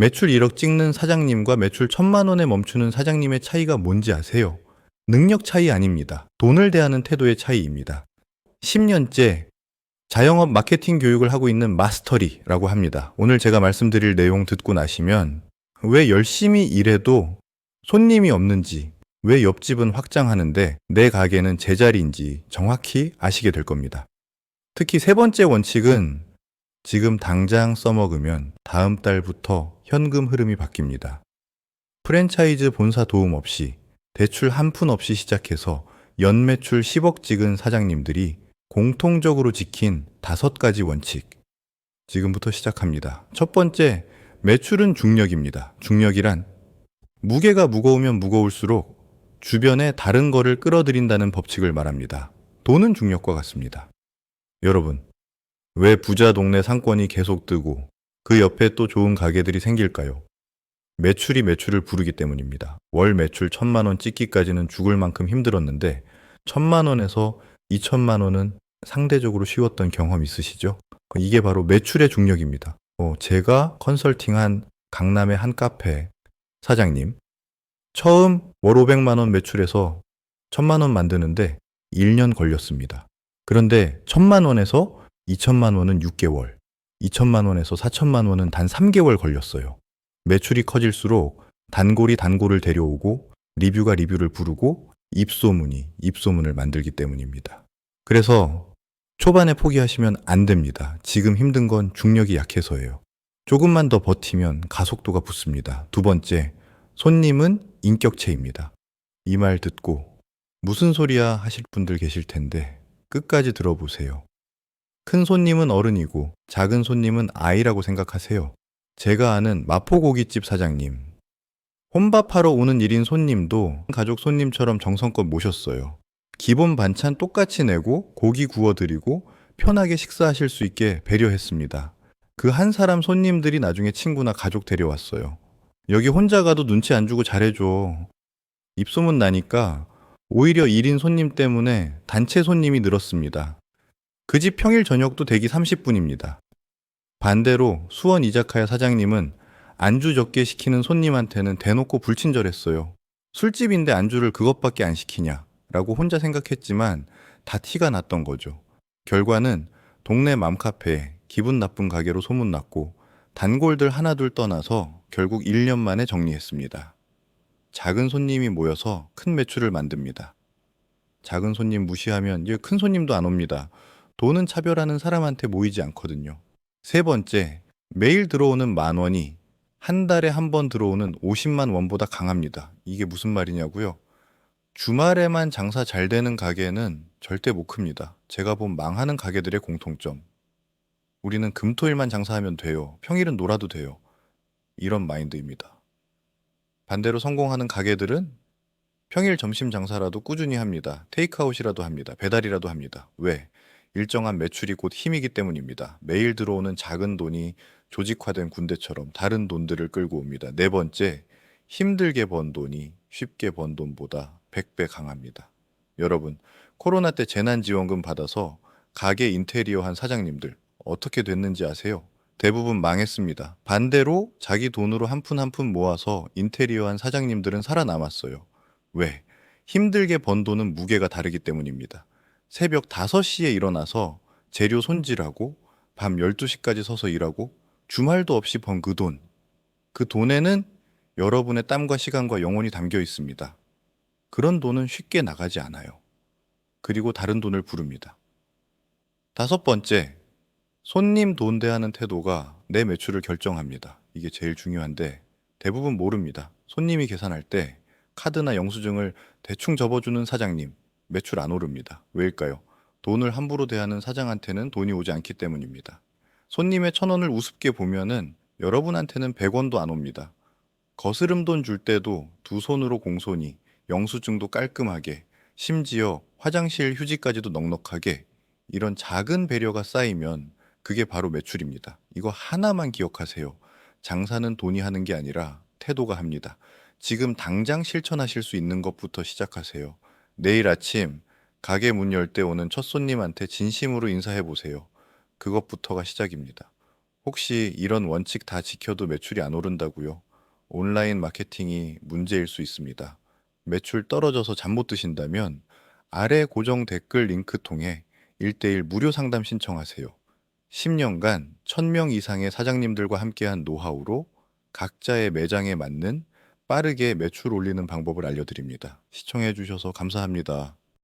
매출 1억 찍는 사장님과 매출 1천만 원에 멈추는 사장님의 차이가 뭔지 아세요? 능력 차이 아닙니다. 돈을 대하는 태도의 차이입니다. 10년째 자영업 마케팅 교육을 하고 있는 마스터리라고 합니다. 오늘 제가 말씀드릴 내용 듣고 나시면 왜 열심히 일해도 손님이 없는지, 왜 옆집은 확장하는데 내 가게는 제자리인지 정확히 아시게 될 겁니다. 특히 세 번째 원칙은 지금 당장 써먹으면 다음 달부터 현금 흐름이 바뀝니다. 프랜차이즈 본사 도움 없이 대출 한 푼 없이 시작해서 연매출 10억 찍은 사장님들이 공통적으로 지킨 다섯 가지 원칙. 지금부터 시작합니다. 첫 번째, 매출은 중력입니다. 중력이란 무게가 무거우면 무거울수록 주변에 다른 거를 끌어들인다는 법칙을 말합니다. 돈은 중력과 같습니다. 여러분, 왜 부자 동네 상권이 계속 뜨고 그 옆에 또 좋은 가게들이 생길까요? 매출이 매출을 부르기 때문입니다. 월 매출 천만 원 찍기까지는 죽을 만큼 힘들었는데 천만 원에서 이천만 원은 상대적으로 쉬웠던 경험 있으시죠? 이게 바로 매출의 중력입니다. 어, 제가 컨설팅한 강남의 한 카페 사장님 처음 월 500만 원 매출해서 천만 원 만드는데 1년 걸렸습니다. 그런데 천만 원에서 2천만 원은 6개월, 2천만 원에서 4천만 원은 단 3개월 걸렸어요. 매출이 커질수록 단골이 단골을 데려오고 리뷰가 리뷰를 부르고 입소문이 입소문을 만들기 때문입니다. 그래서 초반에 포기하시면 안 됩니다. 지금 힘든 건 중력이 약해서예요. 조금만 더 버티면 가속도가 붙습니다. 두 번째, 손님은 인격체입니다. 이 말 듣고 무슨 소리야 하실 분들 계실 텐데 끝까지 들어보세요. 큰 손님은 어른이고 작은 손님은 아이라고 생각하세요. 제가 아는 마포고깃집 사장님. 혼밥하러 오는 1인 손님도 가족 손님처럼 정성껏 모셨어요. 기본 반찬 똑같이 내고 고기 구워드리고 편하게 식사하실 수 있게 배려했습니다. 그 한 사람 손님들이 나중에 친구나 가족 데려왔어요. 여기 혼자 가도 눈치 안 주고 잘해줘. 입소문 나니까 오히려 1인 손님 때문에 단체 손님이 늘었습니다. 그 집 평일 저녁도 대기 30분입니다. 반대로 수원 이자카야 사장님은 안주 적게 시키는 손님한테는 대놓고 불친절했어요. 술집인데 안주를 그것밖에 안 시키냐? 라고 혼자 생각했지만 다 티가 났던 거죠. 결과는 동네 맘카페에 기분 나쁜 가게로 소문났고 단골들 하나둘 떠나서 결국 1년 만에 정리했습니다. 작은 손님이 모여서 큰 매출을 만듭니다. 작은 손님 무시하면 큰 손님도 안 옵니다. 돈은 차별하는 사람한테 모이지 않거든요. 세 번째, 매일 들어오는 만 원이 한 달에 한 번 들어오는 50만 원보다 강합니다. 이게 무슨 말이냐고요? 주말에만 장사 잘 되는 가게는 절대 못 큽니다. 제가 본 망하는 가게들의 공통점. 우리는 금토일만 장사하면 돼요. 평일은 놀아도 돼요. 이런 마인드입니다. 반대로 성공하는 가게들은 평일 점심 장사라도 꾸준히 합니다. 테이크아웃이라도 합니다. 배달이라도 합니다. 왜? 일정한 매출이 곧 힘이기 때문입니다. 매일 들어오는 작은 돈이 조직화된 군대처럼 다른 돈들을 끌고 옵니다. 네 번째, 힘들게 번 돈이 쉽게 번 돈보다 100배 강합니다. 여러분, 코로나 때 재난지원금 받아서 가게 인테리어 한 사장님들 어떻게 됐는지 아세요? 대부분 망했습니다. 반대로 자기 돈으로 한 푼 한 푼 모아서 인테리어 한 사장님들은 살아남았어요. 왜? 힘들게 번 돈은 무게가 다르기 때문입니다. 새벽 5시에 일어나서 재료 손질하고 밤 12시까지 서서 일하고 주말도 없이 번 그 돈. 그 돈에는 여러분의 땀과 시간과 영혼이 담겨 있습니다. 그런 돈은 쉽게 나가지 않아요. 그리고 다른 돈을 부릅니다. 다섯 번째, 손님 돈 대하는 태도가 내 매출을 결정합니다. 이게 제일 중요한데 대부분 모릅니다. 손님이 계산할 때 카드나 영수증을 대충 접어주는 사장님, 매출 안 오릅니다. 왜일까요? 돈을 함부로 대하는 사장한테는 돈이 오지 않기 때문입니다. 손님의 천 원을 우습게 보면은 여러분한테는 100원도 안 옵니다. 거스름 돈 줄 때도 두 손으로 공손히 영수증도 깔끔하게 심지어 화장실 휴지까지도 넉넉하게 이런 작은 배려가 쌓이면 그게 바로 매출입니다. 이거 하나만 기억하세요. 장사는 돈이 하는 게 아니라 태도가 합니다. 지금 당장 실천하실 수 있는 것부터 시작하세요. 내일 아침 가게 문 열 때 오는 첫 손님한테 진심으로 인사해 보세요. 그것부터가 시작입니다. 혹시 이런 원칙 다 지켜도 매출이 안 오른다고요? 온라인 마케팅이 문제일 수 있습니다. 매출 떨어져서 잠 못 드신다면 아래 고정 댓글 링크 통해 1대1 무료 상담 신청하세요. 10년간 1000명 이상의 사장님들과 함께한 노하우로 각자의 매장에 맞는 빠르게 매출 올리는 방법을 알려드립니다. 시청해주셔서 감사합니다.